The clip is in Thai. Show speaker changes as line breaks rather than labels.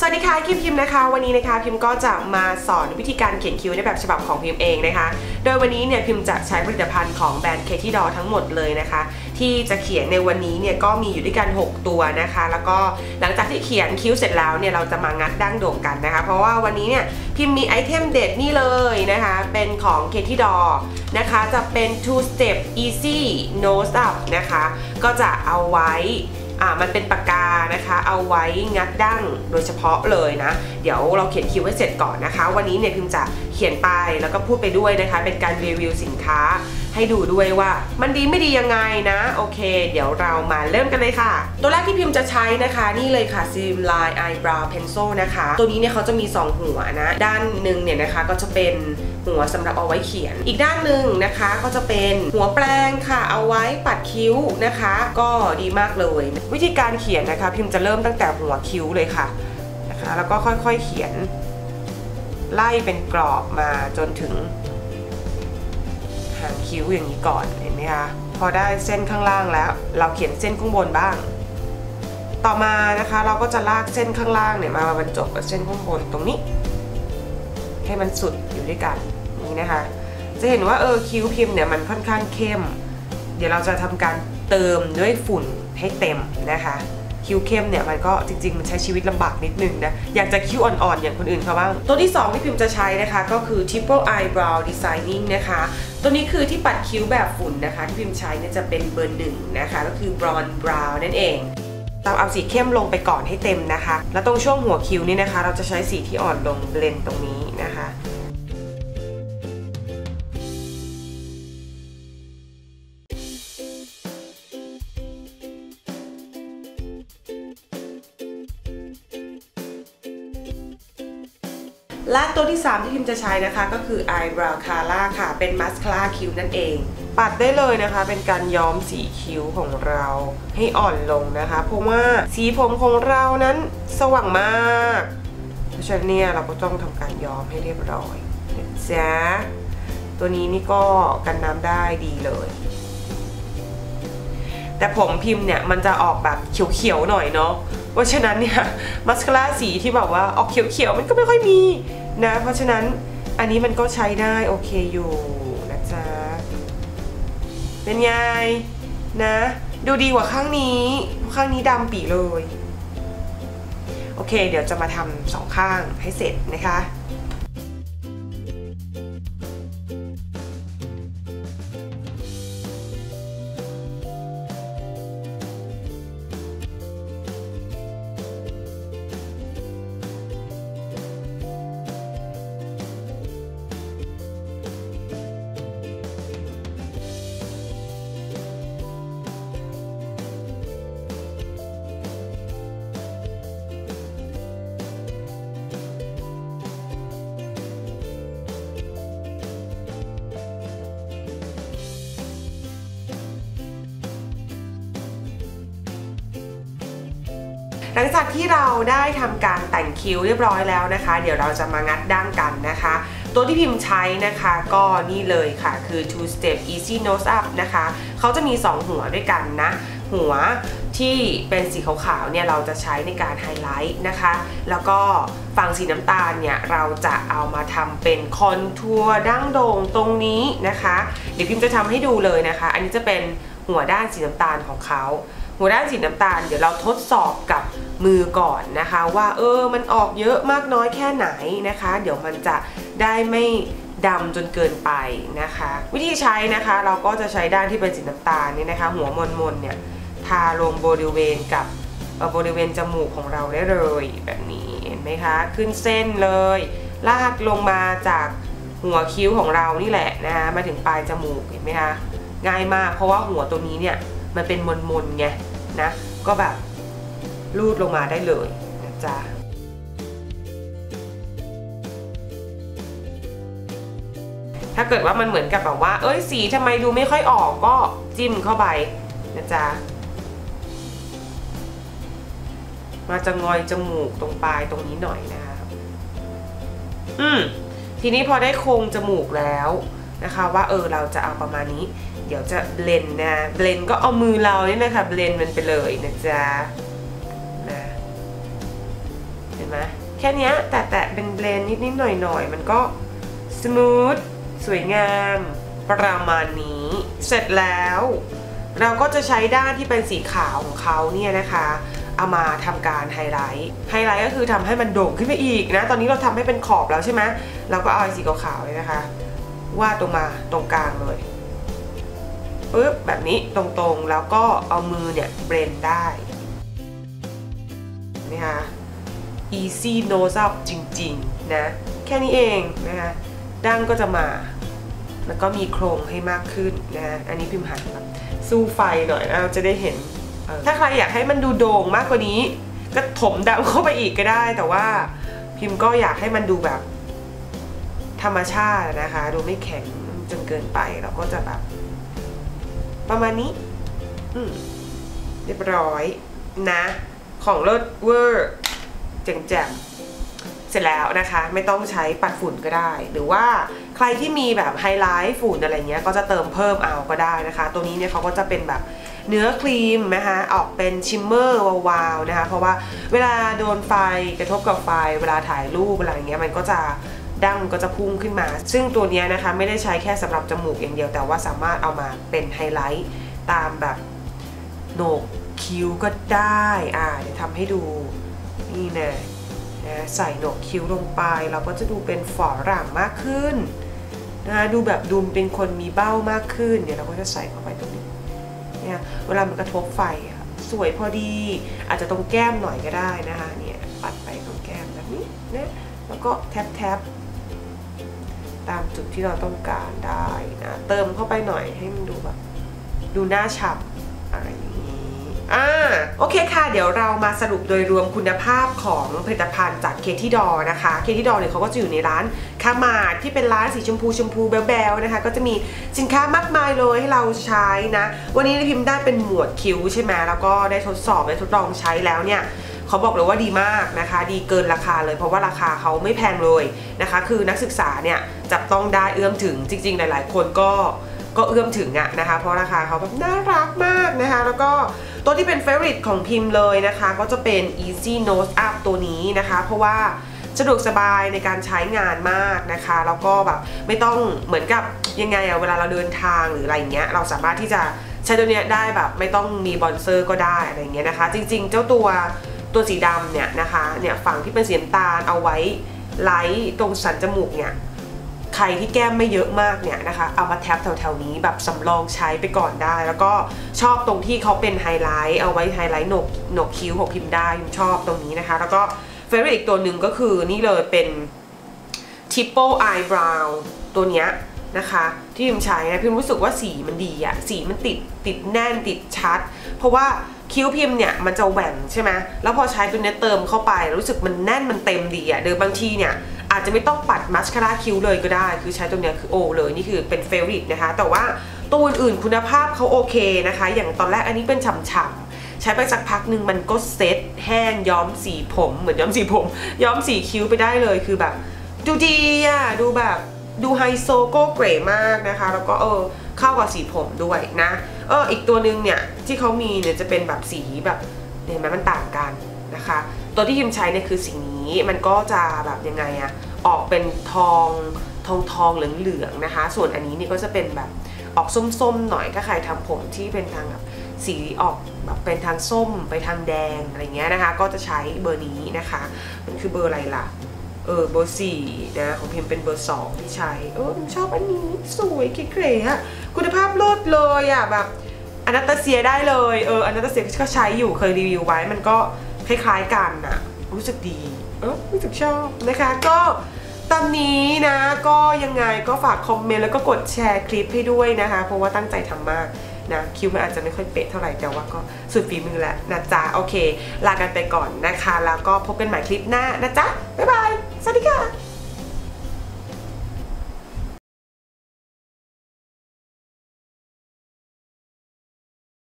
สวัสดีค่ะคิมพิมนะคะ วันนี้นะคะพิมก็จะมาสอนวิธีการเขียนคิ้วในแบบฉบับของพิมเองนะคะ โดยวันนี้เนี่ยพิมจะใช้ผลิตภัณฑ์ของแบรนด์เคที่ดอทั้งหมดเลยนะคะ ที่จะเขียนในวันนี้เนี่ยก็มีอยู่ด้วยกัน 6 ตัวนะคะ แล้วก็หลังจากที่เขียนคิ้วเสร็จแล้วเนี่ยเราจะมางัดดั้งโด่งกันนะคะ เพราะว่าวันนี้เนี่ยพิมมีไอเทมเด็ดนี่เลยนะคะ เป็นของเคที่ดอนะคะจะเป็น two step easy nose up นะคะ ก็จะเอาไว้ มันเป็นปากกานะคะ เอาไว้งัดดั้งโดยเฉพาะเลยนะ เดี๋ยวเราเขียนคิวไว้เสร็จก่อนนะคะ วันนี้เนี่ยพิมจะเขียนไปแล้วก็พูดไปด้วยนะคะ เป็นการรีวิวสินค้า ให้ดูด้วยว่ามันดีไม่ดียังไงนะ โอเค เดี๋ยวเรามาเริ่มกันเลยค่ะ ตัวแรกที่พิมจะใช้นะคะ นี่เลยค่ะ Sim Line Eyebrow Pencil นะคะ ตัวนี้เนี่ยเขาจะมี 2 หัวนะ ด้านหนึ่งเนี่ยนะคะก็จะเป็น หัวสำหรับเอาไว้เขียน อีกด้านหนึ่งนะคะก็จะเป็นหัวแปรงค่ะ เอาไว้ปัดคิ้วนะคะ ก็ดีมากเลย วิธีการเขียนนะคะ พิมพ์จะเริ่มตั้งแต่หัวคิ้วเลยค่ะนะคะ แล้วก็ค่อยๆเขียน ไล่เป็นกรอบมาจนถึงหางคิ้วอย่างนี้ก่อนเห็นไหมคะพอได้เส้นข้างล่างแล้ว เราเขียนเส้นข้างบนบ้าง ต่อมานะคะเราก็จะลากเส้นข้างล่างเนี่ยมาบรรจบกับเส้นข้างบนตรงนี้ ให้มันสุดอยู่ด้วยกัน นะคะ จะเห็นว่าเออคิ้วพิมพ์เนี่ยมันค่อนข้างเข้ม เดี๋ยวเราจะทำการเติมด้วยฝุ่นให้เต็มนะคะ คิ้วเข้มเนี่ยมันก็จริงๆ มันใช้ชีวิตลำบากนิดนึงนะ อยากจะคิ้วอ่อนๆ อย่างคนอื่นเขาบ้าง ตัวที่ 2 ที่พิมพ์จะใช้นะคะ ก็คือ triple eyebrow designing นะคะ ตัวนี้คือที่ปัดคิ้วแบบฝุ่นนะคะ ที่พิมพ์ใช้เนี่ยจะเป็นเบอร์หนึ่งนะคะ ก็คือ bronze brow นั่นเองเราเอาสีเข้มลงไปก่อนให้เต็มนะคะ แล้วตรงช่วงหัวคิ้วนี่นะคะ เราจะใช้สีที่อ่อนลงเบลนตรงนี้นะคะ และตัวที่ 3 ที่พิมจะใช้นะคะก็คือ eyebrow color ค่ะ เป็นมัสคาร่าคิ้วนั่นเอง ปัดได้เลยนะคะ เป็นการย้อมสีคิ้วของเราให้อ่อนลงนะคะ เพราะว่าสีผมของเรานั้นสว่างมาก เพราะฉะนั้นเนี่ยเราก็ต้องทำการย้อมให้เรียบร้อยนะจ๊ะตัวนี้นี่ก็กันน้ำได้ดีเลย แต่ผมพิมพ์เนี่ยมันจะออกแบบเขียวๆหน่อยเนาะเพราะฉะนั้นเนี่ยมัสคาร่าสีที่แบบว่าออกเขียวๆมันก็ไม่ค่อยมี นะเพราะฉะนั้นอันนี้มันก็ใช้ได้โอเคอยู่นะจ๊ะเป็นไงนะ ดูดีกว่าข้างนี้ข้างนี้ดำปีเลย โอเค เดี๋ยวจะมาทำสองข้างให้เสร็จนะคะ หลังจากที่เราได้ทำการแต่งคิ้วเรียบร้อยแล้วนะคะ เดี๋ยวเราจะมางัดดั้งกันนะคะ ตัวที่พิมพ์ใช้นะคะก็นี่เลยค่ะ คือ two step easy nose up นะคะเขาจะมี 2 หัวด้วยกันนะ หัวที่เป็นสีขาวๆเนี่ยเราจะใช้ในการไฮไลท์นะคะ แล้วก็ฝั่งสีน้ำตาลเนี่ยเราจะเอามาทำเป็นคอนทัวร์ดั้งโด่งตรงนี้นะคะ เดี๋ยวพิมพ์จะทำให้ดูเลยนะคะ อันนี้จะเป็นหัวด้านสีน้ำตาลของเขาหัวด้านสีน้ำตาลเดี๋ยวเราทดสอบกับ มือก่อนนะคะว่าเออมันออกเยอะมากน้อยแค่ไหนนะคะ เดี๋ยวมันจะได้ไม่ดำจนเกินไปนะคะ วิธีใช้นะคะเราก็จะใช้ด้านที่เป็นสีน้ำตาลนี่นะคะ หัวมนมนๆเนี่ยทาลงบริเวณกับบริเวณจมูกของเราได้เลยแบบนี้เห็นไหมคะ ขึ้นเส้นเลย ลากลงมาจากหัวคิ้วของเรานี่แหละนะคะมาถึงปลายจมูกเห็นไหมคะง่ายมากเพราะว่าหัวตัวนี้เนี่ยมันเป็นมนมนๆไงนะก็แบบ รูดลงมาได้เลยนะจ๊ะถ้าเกิดว่ามันเหมือนกับแบบว่า เอ้ยสีทำไมดูไม่ค่อยออกก็จิ้มเข้าไปนะจ๊ะมาจะงอยจมูกตรงปลายตรงนี้หน่อยนะคะอืมทีนี้พอได้โครงจมูกแล้วนะคะว่าเออเราจะเอาประมาณนี้ เดี๋ยวจะเบลนนะเบลนก็เอามือเราเนี่ยนะคะเบลนมันไปเลยนะจ๊ะ แค่นี้แต่แต่เป็นเบลนนิดนิดๆหน่อยหน่อยๆมันก็สมูทสวยงามประมาณนี้ เสร็จแล้ว เราก็จะใช้ด้านที่เป็นสีขาวของเขาเนี่ยนะคะเอามาทำการไฮไลท์ไฮไลท์ก็คือทำให้มันโด่งขึ้นไปอีกนะ ตอนนี้เราทำให้เป็นขอบแล้วใช่ไหมเราก็เอาสีขาวๆเลยนะคะ วาดตรงมาตรงกลางเลยปึ๊บแบบนี้ตรงๆแล้วก็เอามือเนี่ยเบรนได้นี่ค่ะ easy nose up จริงๆ นะ แค่นี้เองนะคะดั้งก็จะมา แล้วก็มีโครงให้มากขึ้นนะ อันนี้พิมพ์หันแบบสู้ไฟหน่อยเราจะได้เห็น ถ้าใครอยากให้มันดูโด่งมากกว่านี้ ก็ถมดำเข้าไปอีกก็ได้ แต่ว่าพิมพ์ก็อยากให้มันดูแบบ ธรรมชาตินะคะ ดูไม่แข็งจนเกินไปเราก็จะแบบ ประมาณนี้ อืมเรียบร้อยนะ ของเลิศเวอร์ แจ่มๆเสร็จแล้วนะคะ ไม่ต้องใช้ปัดฝุ่นก็ได้ หรือว่าใครที่มีแบบไฮไลท์ฝุ่นอะไรเงี้ยก็จะเติมเพิ่มเอาก็ได้นะคะ ตัวนี้เนี่ยเขาก็จะเป็นแบบเนื้อครีมนะคะออกเป็นชิมเมอร์วาวๆนะคะ เพราะว่าเวลาโดนไฟกระทบกับไฟ เวลาถ่ายรูปอะไรอย่างเงี้ยมันก็จะดั้งก็จะพุ่งขึ้นมา ซึ่งตัวนี้นะคะไม่ได้ใช้แค่สำหรับจมูกอย่างเดียว แต่ว่าสามารถเอามาเป็นไฮไลท์ตามแบบโหนกคิ้วก็ได้ อ่าเดี๋ยวทำให้ดู นี่นะนะใส่หนกคิ้วลงไป เราก็จะดูเป็นฝอหร่างมากขึ้นนะดูแบบดูเป็นคนมีเบ้ามากขึ้นเดี๋ยวเราก็จะใส่เข้าไปตรงนี้เนี่ยเวลามันกระทบไฟสวยพอดี อาจจะตรงแก้มหน่อยก็ได้นะคะเนี่ยปัดไปตรงแก้มแบบนี้นะแล้วก็แทบแทบตามจุดที่เราต้องการได้นะเติมเข้าไปหน่อยให้มันดูแบบดูหน้าฉ่ำ อ่าโอเคค่ะ เดี๋ยวเรามาสรุปโดยรวมคุณภาพของผลิตภัณฑ์จากเคที่ดอนะคะ เคที่ดอเนี่ยเขาก็จะอยู่ในร้านคามาดที่เป็นร้านสีชมพูชมพูแบลๆนะคะ ก็จะมีสินค้ามากมายเลยให้เราใช้นะ วันนี้พิมพ์ได้เป็นหมวดคิ้วใช่ไหมแล้วก็ได้ทดสอบได้ทดลองใช้แล้วเนี่ยเขาบอกเลยว่าดีมากนะคะ ดีเกินราคาเลย เพราะว่าราคาเขาไม่แพงเลยนะคะ คือนักศึกษาเนี่ยจับต้องได้เอื้อมถึงจริง ๆ หลาย ๆ คนก็ก็เอื้อมถึงอะนะคะ เพราะราคาเขาแบบน่ารักมากนะคะ แล้วก็ ตัวที่เป็นเฟ v o r i t e ของพิมพ์เลยนะคะ ก็จะเป็น Easy Nose Up ตัวนี้นะคะ เพราะว่าสะดวกสบายในการใช้งานมากนะคะ แล้วก็แบบไม่ต้องเหมือนกับยังไงอะเวลาเราเดินทางหรืออะไรเงี้ยเราสามารถที่จะใช้ตัวเนี้ยได้แบบไม่ต้องมีบอนเซอร์ก็ได้อะไรเงี้ยนะคะ จริงๆ เจ้าตัวตัวสีดำเนี่ยนะคะเนี่ยฝั่งที่เป็นสีน้ำตาลเอาไว้ไลท์ตรงสันจมูกเนี่ย ใครที่แก้มไม่เยอะมากเนี่ยนะคะ เอามาแท็บแถวๆนี้แบบสำรองใช้ไปก่อนได้ แล้วก็ชอบตรงที่เขาเป็นไฮไลท์เอาไว้ไฮไลท์หนกหนกคิ้วของพิมพ์ได้พิมชอบตรงนี้นะคะ แล้วก็เฟรนด์อีกตัวหนึ่งก็คือนี่เลยเป็น triple eyebrow ตัวเนี้ยนะคะที่พิมใช้นะพิมรู้สึกว่าสีมันดีอะสีมันติดติดแน่นติดชัด เพราะว่าคิ้วพิมพ์เนี่ยมันจะแหว่งใช่ไหมแล้วพอใช้ตัวเนี้ยเติมเข้าไปรู้สึกมันแน่นมันเต็มดีอะเดิมบางทีเนี่ย อาจจะไม่ต้องปัดมัสคาร่าคิ้วเลยก็ได้ คือใช้ตัวเนี้ยคือโอเลยนี่คือเป็นเฟรนด์นะคะ แต่ว่าตัวอื่นๆคุณภาพเขาโอเคนะคะ อย่างตอนแรกอันนี้เป็นฉ่ำๆใช้ไปสักพักหนึ่งมันก็เซ็ตแห้งย้อมสีผมเหมือนย้อมสีผม ย้อมสีคิ้วไปได้เลยคือแบบ ดูดีอะดูแบบดูไฮโซโก้เก๋มากนะคะ แล้วก็เออเข้ากับสีผมด้วยนะเอออีกตัวหนึ่งเนี่ยที่เขามีเนี่ยจะเป็นแบบสีแบบเห็นไหมมันต่างกันนะคะ ตัวที่พิมใช้เนี่ยคือสีนี้ มันก็จะแบบยังไงอะออกเป็นทองทองทองเหลืองเหลืองๆนะคะ ส่วนอันนี้นี่ก็จะเป็นแบบออกส้มๆหน่อยถ้าใครทำผมที่เป็นทางแบบสีออกแบบเป็นทางส้มไปทางแดงอะไรเงี้ยนะคะ ก็จะใช้เบอร์นี้นะคะมันคือเบอร์อะไรล่ะเออเบอร์สี่นะของพิมเป็นเบอร์สองที่ใช้เออชอบอันนี้สวยเก๋ๆอะคุณภาพเลิศเลยอะแบบอนาตาเซียได้เลยเอออนาตาเซียก็ใช้อยู่เคยรีวิวไว้มันก็คล้ายๆกันอะรู้สึกดี เออรู้สึกชอบนะคะ ก็ตอนนี้นะก็ยังไงก็ฝากคอมเมนต์แล้วก็กดแชร์คลิปให้ด้วยนะคะ เพราะว่าตั้งใจทำมากนะคิวมันอาจจะไม่ค่อยเป๊ะเท่าไหร่แต่ว่าก็สุดฝีมือแหละนะจ๊ะโอเค ลากันไปก่อนนะคะ แล้วก็พบกันใหม่คลิปหน้านะจ๊ะบ๊ายบายสวัสดีค่ะ